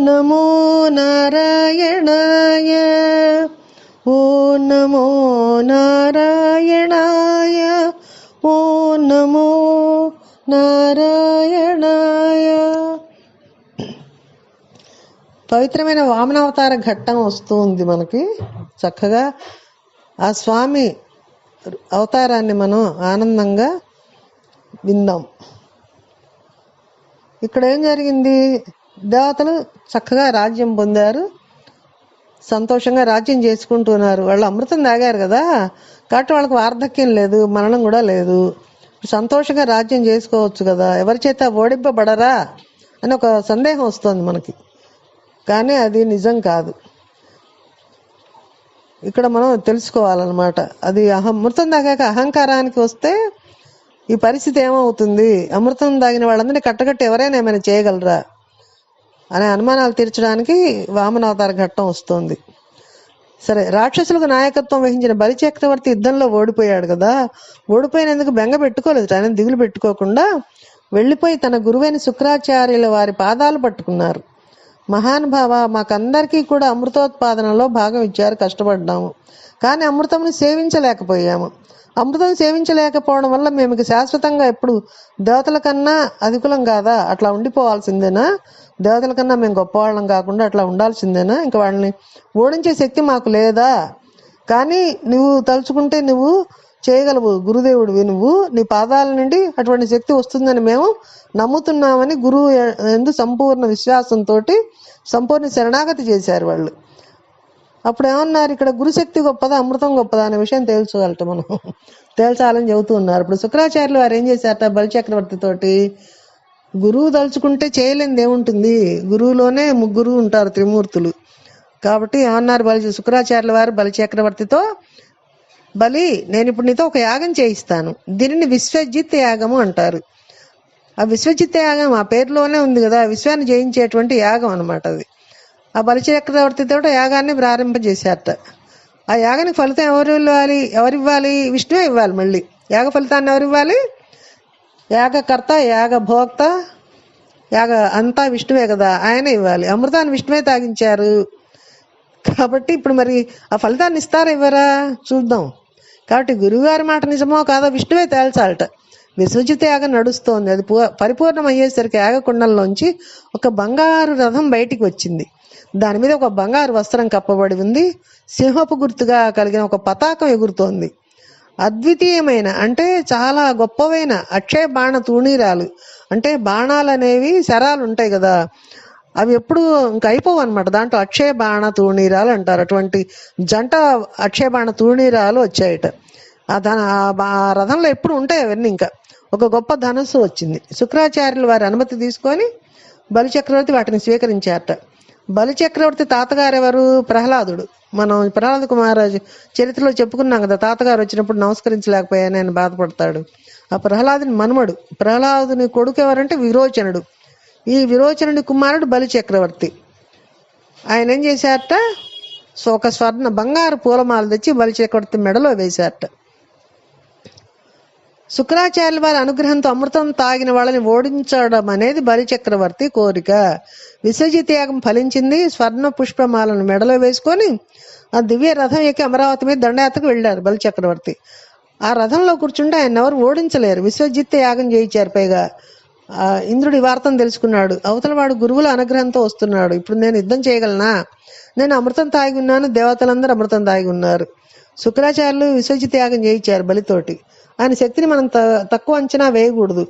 నమో నారాయణాయ ఓ నమో నారాయణాయ ఓ నమో నారాయణాయ పవిత్రమైన వామనావతార ఘట్టం వస్తుంది మనకి. చక్కగా ఆ స్వామి అవతారాన్ని మనం ఆనందంగా విందాం ఇక్కడ ఏం జరిగింది? దేవతలు చక్కగా రాజ్యం పొందారు. సంతోషంగా రాజ్యం చేసుకుంటున్నారు. వాళ్ళు అమృతం తాగారు కదా. కాబట్టి వాళ్ళకి వార్ధక్యం లేదు మరణం కూడా లేదు. సంతోషంగా రాజ్యం చేసుకోవచ్చు కదా. ఎవరి చేత ఓడింపబడరా అని ఒక సందేహం వస్తుంది మనకి. కానీ అది నిజం కాదు. ఇక్కడ మనం తెలుసుకోవాలన్నమాట. అది అమృతం తాగాక అహంకారానికి వస్తే ఈ పరిస్థితి ఏమవుతుంది? అమృతం తాగిన వాళ్ళందరినీ కట్టకట్టి ఎవరైనా ఏమైనా చేయగలరా? అనే అనుమానాలు తీర్చడానికి వామనావతార ఘట్టం వస్తుంది. సరే రాక్షసులకు నాయకత్వం వహించిన బలి చక్రవర్తి యుద్ధంలో ఓడిపోయాడు కదా. ఓడిపోయినందుకు బెంగ పెట్టుకోలేదు. ఆయన దిగులు పెట్టుకోకుండా వెళ్ళిపోయి తన గురువైన శుక్రాచార్యుల వారి పాదాలు పట్టుకున్నారు. మహానుభావ మాకందరికీ కూడా అమృతోత్పాదనలో భాగం ఇచ్చారు కష్టపడ్డాము. కానీ అమృతమును సేవించలేకపోయాము. అమృతం సేవించలేకపోవడం వల్ల మేము శాశ్వతంగా ఎప్పుడు దేవతల కన్నా అధికులం కాదా? అట్లా ఉండిపోవాల్సిందేనా? దేవతల కన్నా మేము గొప్పవాళ్ళం కాకుండా అట్లా ఉండాల్సిందేనా? ఇంకా వాళ్ళని ఓడించే శక్తి మాకు లేదా? కానీ నువ్వు తలుచుకుంటే నువ్వు చేయగలవు గురుదేవుడివి నువ్వు. నీ పాదాల నుండి అటువంటి శక్తి వస్తుందని మేము నమ్ముతున్నామని గురువు ఎందు సంపూర్ణ విశ్వాసంతో సంపూర్ణ శరణాగతి చేశారు వాళ్ళు. అప్పుడు ఏమన్నారు ఇక్కడ గురుశక్తి గొప్పదా అమృతం గొప్పదా అనే విషయం తేల్చుకోగలట మనం. తేల్చాలని చెబుతూ ఉన్నారు ఇప్పుడు శుక్రాచార్యులు వారు ఏం చేశారట బలిచక్రవర్తి తోటి గురువు తలుచుకుంటే చేయలేనిది ఏముంటుంది గురువులోనే ముగ్గురు ఉంటారు త్రిమూర్తులు. కాబట్టి ఏమన్నారు బలి శుక్రాచార్యుల వారు బలిచక్రవర్తితో బలి నేను ఇప్పుడు నీతో ఒక యాగం చేయిస్తాను. దీనిని విశ్వజిత్ యాగము అంటారు. ఆ విశ్వజిత్ యాగం ఆ పేరులోనే ఉంది కదా విశ్వాన్ని జయించేటువంటి యాగం అనమాట అది. ఆ బలిచక్రవర్తితో యాగాన్ని ప్రారంభించేశారట ఆ యాగానికి ఫలితం ఎవరు ఇవ్వాలి? ఎవరు ఇవ్వాలి విష్ణువే ఇవ్వాలి మళ్ళీ. యాగ ఫలితాన్ని ఎవరు ఇవ్వాలి యాగకర్త యాగభోక్త యాగ అంతా విష్ణువే కదా ఆయన ఇవ్వాలి. అమృతాన్ని విష్ణువే తాగించారు. కాబట్టి ఇప్పుడు మరి ఆ ఫలితాన్ని ఇస్తారా ఇవ్వరా? చూద్దాం. కాబట్టి గురువుగారి మాట నిజమో కాదో విష్ణువే తేల్చాలట. విశ్వజిత యాగం నడుస్తోంది. అది పరిపూర్ణం అయ్యేసరికి యాగకుండంలోంచి ఒక బంగారు రథం బయటికి వచ్చింది. దాని మీద ఒక బంగారు వస్త్రం కప్పబడి ఉంది. సింహపు గుర్తుగా కలిగిన ఒక పతాకం ఎగురుతోంది. అద్వితీయమైన అంటే చాలా గొప్పవైన అక్షయ బాణ తూణీరాలు. అంటే బాణాలు అనేవి శరాలు ఉంటాయి కదా. అవి ఎప్పుడు ఇంక అయిపోవు అనమాట దాంట్లో అక్షయ బాణ తూణీరాలు అంటారు. అటువంటి జంట అక్షయ బాణ తూణీరాలు వచ్చాయట. ఆ ధన బా- రథంలో ఎప్పుడు ఉంటాయి అవన్నీ ఇంకా. ఒక గొప్ప ధనస్సు వచ్చింది. శుక్రాచార్యులు వారి అనుమతి తీసుకొని బలిచక్రవర్తి వాటిని స్వీకరించారట. బలిచక్రవర్తి తాతగారు ఎవరు? ప్రహ్లాదుడు. మనం ప్రహ్లాద కుమారాజు చరిత్రలో చెప్పుకున్నాం కదా తాతగారు వచ్చినప్పుడు నమస్కరించలేకపోయాను ఆయన బాధపడతాడు. ఆ ప్రహ్లాదుని మనుమడు. ప్రహ్లాదుని కొడుకు ఎవరంటే విరోచనుడు. ఈ విరోచనుడి కుమారుడు బలి చక్రవర్తి. ఆయన ఏం చేశారట? సో ఒక స్వర్ణ బంగారు పూలమాల తెచ్చి బలి చక్రవర్తి మెడలో వేశారట. శుక్రాచార్యుల వారి అనుగ్రహంతో అమృతం తాగిన వాళ్ళని ఓడించడం అనేది బలి చక్రవర్తి కోరిక. విశ్వజిత్ యాగం ఫలించింది. స్వర్ణ పుష్పమాలను మెడలో వేసుకొని ఆ దివ్య రథం ఎక్కి అమరావతి మీద దండయాత్రకు వెళ్ళారు బలి చక్రవర్తి ఆ రథంలో కూర్చుంటే ఆయన ఎవరు ఓడించలేరు. విశ్వజిత్ యాగం చేయించారు పైగా. ఆ ఇంద్రుడి వార్తను తెలుసుకున్నాడు. అవతల వాడు గురువుల అనుగ్రహంతో వస్తున్నాడు. ఇప్పుడు నేను యుద్ధం చేయగలనా? నేను అమృతం తాగి ఉన్నాను. దేవతలందరూ అమృతం తాగి ఉన్నారు. శుక్రాచార్యులు విశ్వజిత్ యాగం చేయించారు బలితోటి. ఆయన శక్తిని మనం త- తక్కువ అంచనా వేయకూడదు.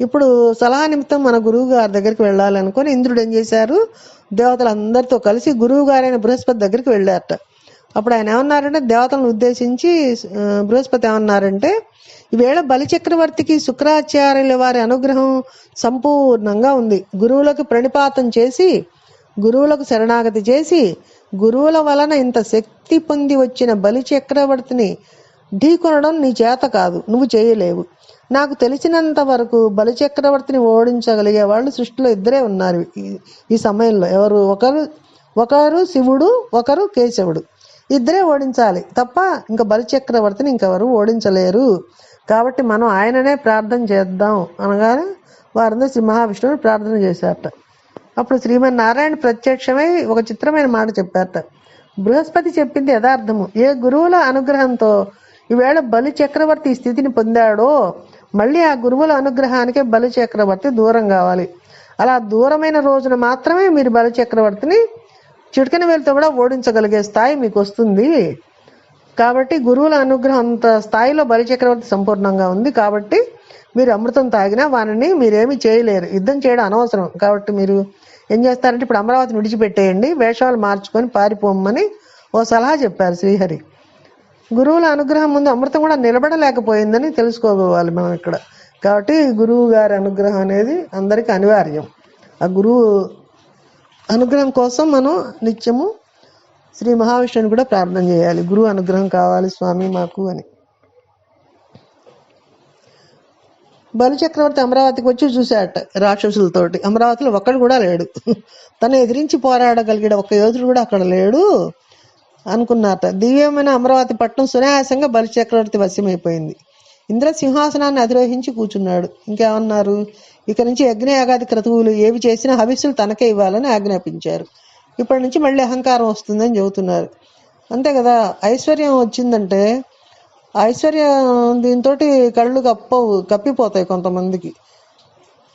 ఇప్పుడు సలహా నిమిత్తం మన గురువు గారి దగ్గరికి వెళ్ళాలి అనుకొని ఇంద్రుడు ఏం చేశారు? దేవతలందరితో కలిసి గురువు గారైన బృహస్పతి దగ్గరికి వెళ్ళారట. అప్పుడు ఆయన ఏమన్నారంటే దేవతలను ఉద్దేశించి బృహస్పతి ఏమన్నారంటే ఈవేళ బలి చక్రవర్తికి శుక్రాచార్యుల వారి అనుగ్రహం సంపూర్ణంగా ఉంది. గురువులకు ప్రణిపాతం చేసి గురువులకు శరణాగతి చేసి గురువుల వలన ఇంత శక్తి పొంది వచ్చిన బలి చక్రవర్తిని ఢీకొనడం నీ చేత కాదు. నువ్వు చేయలేవు. నాకు తెలిసినంత వరకు బలిచక్రవర్తిని ఓడించగలిగే వాళ్ళు సృష్టిలో ఇద్దరే ఉన్నారు. ఈ- ఈ సమయంలో ఎవరు? ఒకరు ఒకరు శివుడు ఒకరు కేశవుడు. ఇద్దరే ఓడించాలి. తప్ప ఇంకా బలిచక్రవర్తిని ఇంకెవరు ఓడించలేరు. కాబట్టి మనం ఆయననే ప్రార్థన చేద్దాం అనగానే వారందరూ శ్రీ మహావిష్ణువుని ప్రార్థన చేశారట. అప్పుడు శ్రీమన్నారాయణ ప్రత్యక్షమై ఒక చిత్రమైన మాట చెప్పారట. బృహస్పతి చెప్పింది యథార్థము. ఏ గురువుల అనుగ్రహంతో ఈవేళ బలి చక్రవర్తి స్థితిని పొందాడో మళ్ళీ ఆ గురువుల అనుగ్రహానికే బలి చక్రవర్తి దూరం కావాలి. అలా దూరమైన రోజున మాత్రమే మీరు బలి చక్రవర్తిని చిటికన వేలతో కూడా ఓడించగలిగే స్థాయి మీకు వస్తుంది. కాబట్టి గురువుల అనుగ్రహం అంత స్థాయిలో బలిచక్రవర్తి సంపూర్ణంగా ఉంది. కాబట్టి మీరు అమృతం తాగినా వారిని మీరేమి చేయలేరు. యుద్ధం చేయడం అనవసరం. కాబట్టి మీరు ఏం చేస్తారంటే ఇప్పుడు అమరావతిని విడిచిపెట్టేయండి. వేషాలు మార్చుకొని పారిపోమని ఓ సలహా చెప్పారు శ్రీహరి. గురువుల అనుగ్రహం ముందు అమృతం కూడా నిలబడలేకపోయిందని తెలుసుకోవాలి మనం ఇక్కడ. కాబట్టి గురువు గారి అనుగ్రహం అనేది అందరికీ అనివార్యం. ఆ గురువు అనుగ్రహం కోసం మనం నిత్యము శ్రీ మహావిష్ణుని కూడా ప్రార్థన చేయాలి. గురువు అనుగ్రహం కావాలి స్వామి మాకు అని. బలిచక్రవర్తి అమరావతికి వచ్చి చూశాట రాక్షసులతోటి. అమరావతిలో ఒక్కడు కూడా లేడు. తను ఎదిరించి పోరాడగలిగాడు ఒక్క యోధుడు కూడా అక్కడ లేడు. అనుకున్నారట. దివ్యమైన అమరావతి పట్టణం సునాయాసంగా బలిచక్రవర్తి వశమైపోయింది. వశ్యమైపోయింది ఇంద్ర సింహాసనాన్ని అధిరోహించి కూర్చున్నాడు. ఇంకేమన్నారు? ఇక నుంచి యజ్ఞ యాగాది క్రతువులు ఏవి చేసినా హవిస్సులు తనకే ఇవ్వాలని ఆజ్ఞాపించారు. ఇప్పటి నుంచి మళ్ళీ అహంకారం వస్తుందని చెబుతున్నారు. అంతే కదా ఐశ్వర్యం వచ్చిందంటే ఐశ్వర్యం దీంతో కళ్ళు కప్పవు కప్పిపోతాయి కొంతమందికి.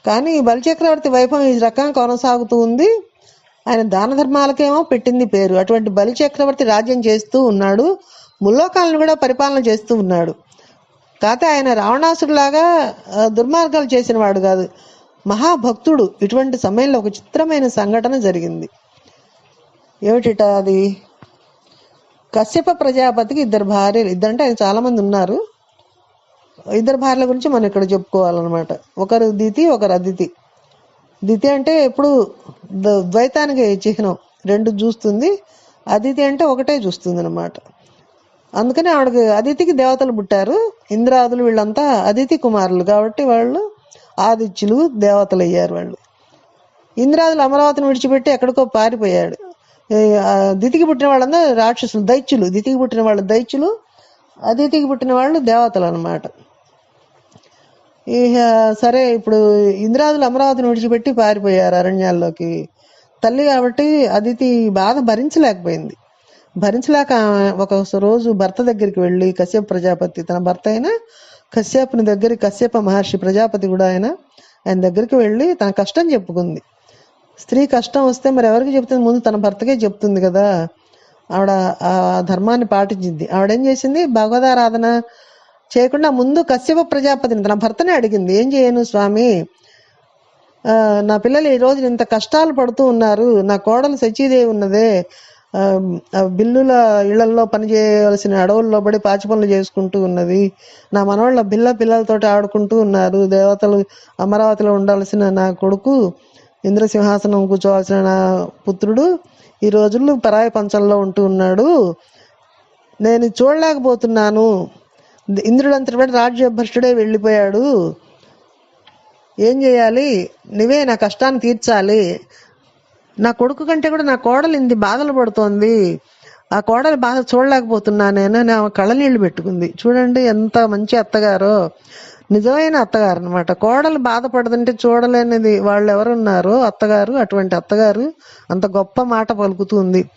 కానీ బలిచక్రవర్తి వైభవం ఈ రకంగా కొనసాగుతూ ఉంది. ఆయన దాన ధర్మాలకేమో పెట్టింది పేరు. అటువంటి బలిచక్రవర్తి రాజ్యం చేస్తూ ఉన్నాడు. ముల్లోకాలను కూడా పరిపాలన చేస్తూ ఉన్నాడు. కాకపోతే ఆయన రావణాసుడిలాగా దుర్మార్గాలు చేసిన వాడు కాదు. మహాభక్తుడు. ఇటువంటి సమయంలో ఒక చిత్రమైన సంఘటన జరిగింది. ఏమిటిట అది? కశ్యప ప్రజాపతికి ఇద్దరు భార్యలు. ఇద్దరంటే ఆయన చాలామంది ఉన్నారు. ఇద్దరు భార్యల గురించి మనం ఇక్కడ చెప్పుకోవాలన్నమాట. ఒకరు దితి ఒకరు అదితి. దితి అంటే ఎప్పుడు ద్వైతానికి చిహ్నం రెండు చూస్తుంది. అదితి అంటే ఒకటే చూస్తుంది అనమాట అందుకని ఆవిడకి అదితికి దేవతలు పుట్టారు. ఇంద్రాదులు వీళ్ళంతా అదితి కుమారులు కాబట్టి వాళ్ళు ఆదిత్యులు దేవతలు అయ్యారు వాళ్ళు. ఇంద్రాదులు అమరావతిని విడిచిపెట్టి ఎక్కడికో పారిపోయాడు. దితికి పుట్టిన వాళ్ళందరూ రాక్షసులు దైత్యులు. దితికి పుట్టిన వాళ్ళు దైత్యులు అదితికి పుట్టిన వాళ్ళు దేవతలు అనమాట ఇక సరే ఇప్పుడు ఇంద్రాదులు అమరావతిని విడిచిపెట్టి పారిపోయారు అరణ్యాల్లోకి. తల్లి కాబట్టి అదితి బాధ భరించలేకపోయింది. భరించలేక ఒక రోజు భర్త దగ్గరికి వెళ్ళి కశ్యప ప్రజాపతి తన భర్త అయిన కశ్యపుని దగ్గరికి కశ్యప మహర్షి ప్రజాపతి కూడా ఆయన ఆయన దగ్గరికి వెళ్ళి తన కష్టం చెప్పుకుంది. స్త్రీ కష్టం వస్తే మరి ఎవరికి చెప్తుంది? ముందు తన భర్తకే చెప్తుంది కదా. ఆవిడ ఆ ధర్మాన్ని పాటించింది. ఆవిడ ఏం చేసింది? భగవదారాధన చేయకుండా ముందు కశ్యప ప్రజాపతిని తన భర్తనే అడిగింది. ఏం చేయను స్వామి? నా పిల్లలు ఈ రోజు ఇంత కష్టాలు పడుతూ ఉన్నారు. నా కోడలు సచీదేవి ఉన్నదే. బిల్లుల ఇళ్ళల్లో పనిచేయవలసిన అడవుల్లో పడి పాచి పనులు చేసుకుంటూ ఉన్నది. నా మనవాళ్ళ బిల్ల పిల్లలతోటి ఆడుకుంటూ ఉన్నారు. దేవతలు అమరావతిలో ఉండాల్సిన నా కొడుకు ఇంద్రసింహాసనం కూర్చోవాల్సిన నా పుత్రుడు ఈ రోజుల్లో పరాయి పంచంలో ఉంటూ ఉన్నాడు. నేను చూడలేకపోతున్నాను. ఇంద్రుడు అంతటి రాజ్యభ్రష్టుడే వెళ్ళిపోయాడు. ఏం చేయాలి? నువ్వే నా కష్టాన్ని తీర్చాలి. నా కొడుకు కంటే కూడా నా కోడలు ఇంది బాధలు పడుతోంది. ఆ కోడలి బాధ చూడలేకపోతున్నా నేను నా కళ్ళనీళ్ళు పెట్టుకుంది. చూడండి ఎంత మంచి అత్తగారో. నిజమైన అత్తగారు అనమాట కోడలు బాధపడదంటే చూడలేనిది. వాళ్ళు ఎవరున్నారో అత్తగారు అటువంటి అత్తగారు. అంత గొప్ప మాట పలుకుతుంది.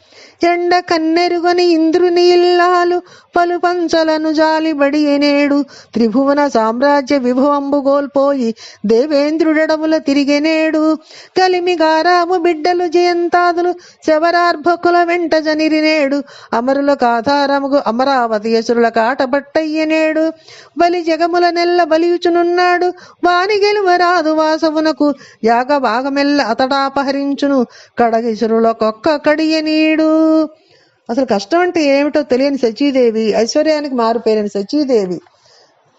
ఎండ కన్నెరుగని ఇంద్రుని ఇల్లాలు పలు పంచలను జాలిబడి ఎనేడు త్రిభువన సామ్రాజ్య విభవంబు గోల్పోయి దేవేంద్రుడడముల తిరిగెనేడు కలిమిగారాము బిడ్డలు జయంతాదులు శవరార్భకుల వెంట జనిరినేడు అమరుల కాధారముగు అమరావతి యసురుల కాటబట్టయ్యనేడు బలి జగముల నెల్ల బలియుచునున్నాడు. వాని గెలువరాదు వాసవునకు యాగ భాగమెల్ల అతడాపహరించును కడగిసురులకొక్క కడియనీడు అసలు కష్టం అంటే ఏమిటో తెలియని సచీదేవి ఐశ్వర్యానికి మారిపోయిన సచీదేవి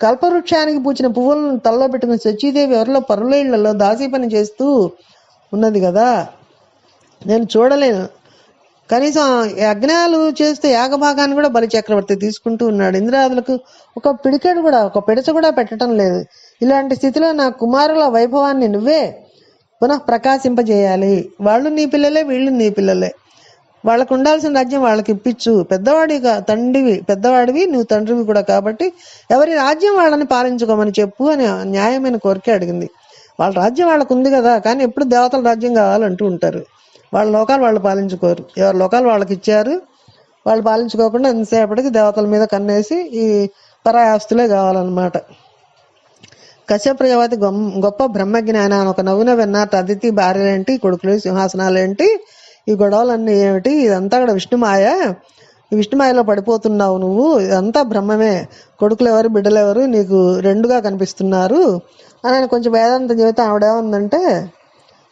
కల్పవృక్షానికి పూచిన పువ్వులను తలలో పెట్టుకున్న సచీదేవి ఎవరిలో పరులేళ్ళలో దాసీ పని చేస్తూ ఉన్నది కదా? నేను చూడలేను. కనీసం యజ్ఞాలు చేస్తే యాగభాగాన్ని కూడా బలి చక్రవర్తి తీసుకుంటూ ఉన్నాడు. ఇంద్రాదులకు ఒక పిడికెడు కూడా ఒక పిడచ కూడా పెట్టడం లేదు. ఇలాంటి స్థితిలో నా కుమారుల వైభవాన్ని నువ్వే పునః ప్రకాశింపజేయాలి వాళ్ళు నీ పిల్లలే వీళ్ళు నీ పిల్లలే. వాళ్ళకు ఉండాల్సిన రాజ్యం వాళ్ళకి ఇప్పించు పెద్దవాడి తండ్రివి పెద్దవాడివి నువ్వు తండ్రివి కూడా కాబట్టి ఎవరి రాజ్యం వాళ్ళని పాలించుకోమని చెప్పు అని న్యాయమైన కోరిక అడిగింది. వాళ్ళ రాజ్యం వాళ్ళకు ఉంది కదా కానీ ఎప్పుడు దేవతల రాజ్యం కావాలంటూ ఉంటారు. వాళ్ళ లోకాలు వాళ్ళు పాలించుకోరు. ఎవరి లోకాలు వాళ్ళకి ఇచ్చారు వాళ్ళు పాలించుకోకుండా ఎంతసేపటికి దేవతల మీద కన్నేసి ఈ పరాయాస్తులే కావాలన్నమాట. కశ్యప గొప్ప బ్రహ్మజ్ఞాన అని ఒక నవ్వున విన్నట్టు అదితి భార్యలేంటి కొడుకులు సింహాసనాలేంటి ఈ గొడవలన్నీ ఏమిటి? ఇదంతా కూడా విష్ణుమాయ. ఈ విష్ణుమాయలో పడిపోతున్నావు నువ్వు. ఇదంతా బ్రహ్మమే. కొడుకులు ఎవరు బిడ్డలు ఎవరు నీకు రెండుగా కనిపిస్తున్నారు. అని ఆయన కొంచెం వేదాంత జీవితం ఆవిడేమందంటే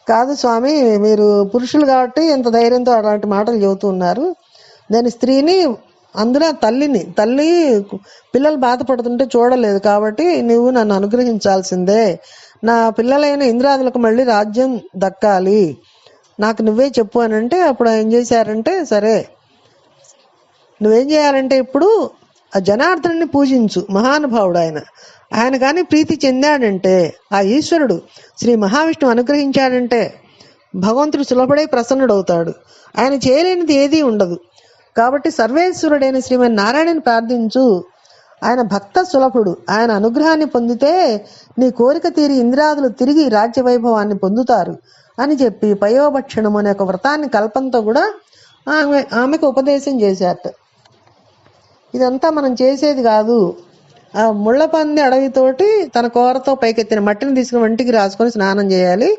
కాదు స్వామి మీరు పురుషులు కాబట్టి ఇంత ధైర్యంతో అలాంటి మాటలు చెబుతూ ఉన్నారు. నేను స్త్రీని అందులో తల్లిని తల్లి పిల్లలు బాధపడుతుంటే చూడలేదు కాబట్టి నువ్వు నన్ను అనుగ్రహించాల్సిందే. నా పిల్లలైన ఇంద్రాదులకు మళ్ళీ రాజ్యం దక్కాలి. నాకు నువ్వే చెప్పు అని అంటే అప్పుడు ఏం చేశారంటే సరే నువ్వేం చేయాలంటే ఇప్పుడు ఆ జనార్దనుని పూజించు మహానుభావుడు ఆయన. ఆయన కానీ ప్రీతి చెందాడంటే ఆ ఈశ్వరుడు శ్రీ మహావిష్ణువు అనుగ్రహించాడంటే భగవంతుడు సులభడై ప్రసన్నుడవుతాడు. ఆయన చేయలేనిది ఏదీ ఉండదు. కాబట్టి సర్వేశ్వరుడైన శ్రీమన్ నారాయణని ప్రార్థించు. ఆయన భక్త సులభుడు. ఆయన అనుగ్రహాన్ని పొందితే నీ కోరిక తీరి ఇంద్రాదులు తిరిగి రాజ్య వైభవాన్ని పొందుతారు. అని చెప్పి పయోభక్షణం అనే ఒక వ్రతాన్ని కల్పంతో కూడా ఆమె ఆమెకు ఉపదేశం చేశారట. ఇదంతా మనం చేసేది కాదు. ఆ ముళ్ళపంది అడవితోటి తన కూరతో పైకెత్తిన మట్టిని తీసుకుని వంటికి రాసుకొని స్నానం చేయాలి.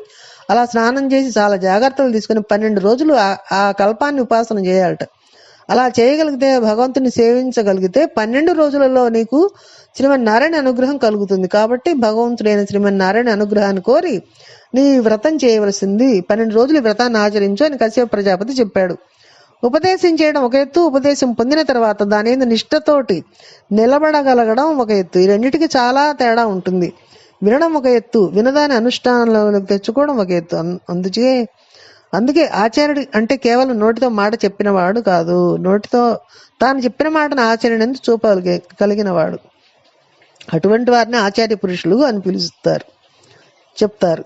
అలా స్నానం చేసి చాలా జాగ్రత్తలు తీసుకుని పన్నెండు రోజులు ఆ- ఆ కల్పాన్ని ఉపాసన చేయాలట. అలా చేయగలిగితే భగవంతుని సేవించగలిగితే పన్నెండు రోజులలో నీకు శ్రీమన్నారాయణ అనుగ్రహం కలుగుతుంది. కాబట్టి భగవంతుడైన శ్రీమన్నారాయణ అనుగ్రహాన్ని కోరి నీ వ్రతం చేయవలసింది. పన్నెండు రోజులు ఈ వ్రతాన్ని ఆచరించు అని కశ్యప ప్రజాపతి చెప్పాడు. ఉపదేశం చేయడం ఒక ఎత్తు ఉపదేశం పొందిన తర్వాత దాని మీద నిష్ఠతోటి నిలబడగలగడం ఒక ఎత్తు. ఈ రెండింటికి చాలా తేడా ఉంటుంది. వినడం ఒక ఎత్తు వినదాని అనుష్ఠానంలోకి తెచ్చుకోవడం ఒక ఎత్తు. అందుచే అందుకే ఆచార్యుడు అంటే కేవలం నోటితో మాట చెప్పినవాడు కాదు. నోటితో తాను చెప్పిన మాటను ఆచరణను చూపగలిగే కలిగినవాడు. అటువంటి వారిని ఆచార్య పురుషులు అని పిలుస్తారు. చెప్తారు.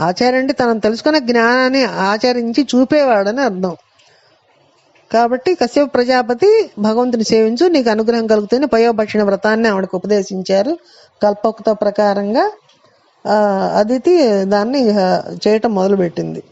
ఆచార్య అంటే తనను తెలుసుకున్న జ్ఞానాన్ని ఆచరించి చూపేవాడని అర్థం. కాబట్టి కశ్యప ప్రజాపతి భగవంతుని సేవించు నీకు అనుగ్రహం కలుగుతుంది పయోభక్షణ వ్రతాన్ని ఆవిడకు ఉపదేశించారు. కల్పకత ప్రకారంగా ఆ, అదితి దాన్ని చేయటం మొదలుపెట్టింది.